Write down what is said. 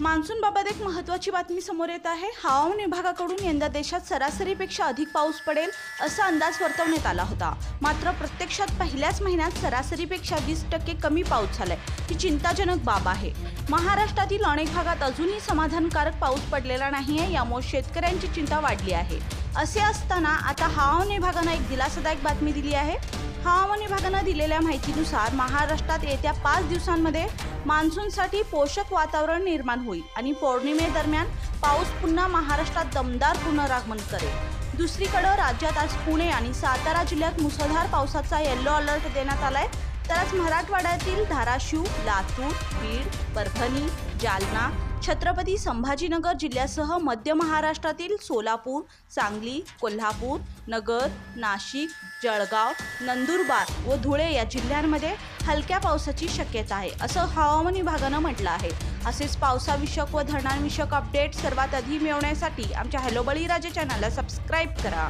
मान्सूनबाबत एक महत्त्वाची बातमी समोर येत आहे. हवामान विभागाकडून यंदा देशात सरासरीपेक्षा अधिक पाऊस पडेल असा अंदाज वर्तवण्यात आला होता. मात्र प्रत्यक्षात पहिल्याच महिन्यात सरासरीपेक्षा वीस टक्के कमी पाऊस झालाय. ही चिंताजनक बाब आहे. महाराष्ट्रातील अनेक भागात अजूनही समाधानकारक पाऊस पडलेला नाहीये. यामुळे शेतकऱ्यांची चिंता वाढली आहे. असे असताना आता हवामान विभागानं एक दिलासादायक बातमी दिली आहे. हवामान विभागानं दिलेल्या माहितीनुसार महाराष्ट्रात येत्या पाच दिवसांमध्ये मान्सूनसाठी पोषक वातावरण निर्माण होईल आणि पौर्णिमेदरम्यान पाऊस पुन्हा महाराष्ट्रात दमदार पुनरागमन करेल. दुसरीकडं राज्यात आज पुणे आणि सातारा जिल्ह्यात मुसळधार पावसाचा येल्लो अलर्ट देण्यात आलाय. तर आज मराठवाड्यातील धाराशिव लातूर बीड परभणी जालना छत्रपती संभाजीनगर जिल्ह्यासह मध्य महाराष्ट्रातील सोलापूर सांगली कोल्हापूर नगर नाशिक जळगाव नंदुरबार व धुळे या जिल्ह्यांमध्ये हलक्या पावसाची शक्यता आहे असं हवामान विभागानं म्हटलं आहे. असेच पावसाविषयक व धरणांविषयक अपडेट सर्वात आधी मिळवण्यासाठी आमच्या हॅलो बळीराजा चॅनलला सबस्क्राईब करा.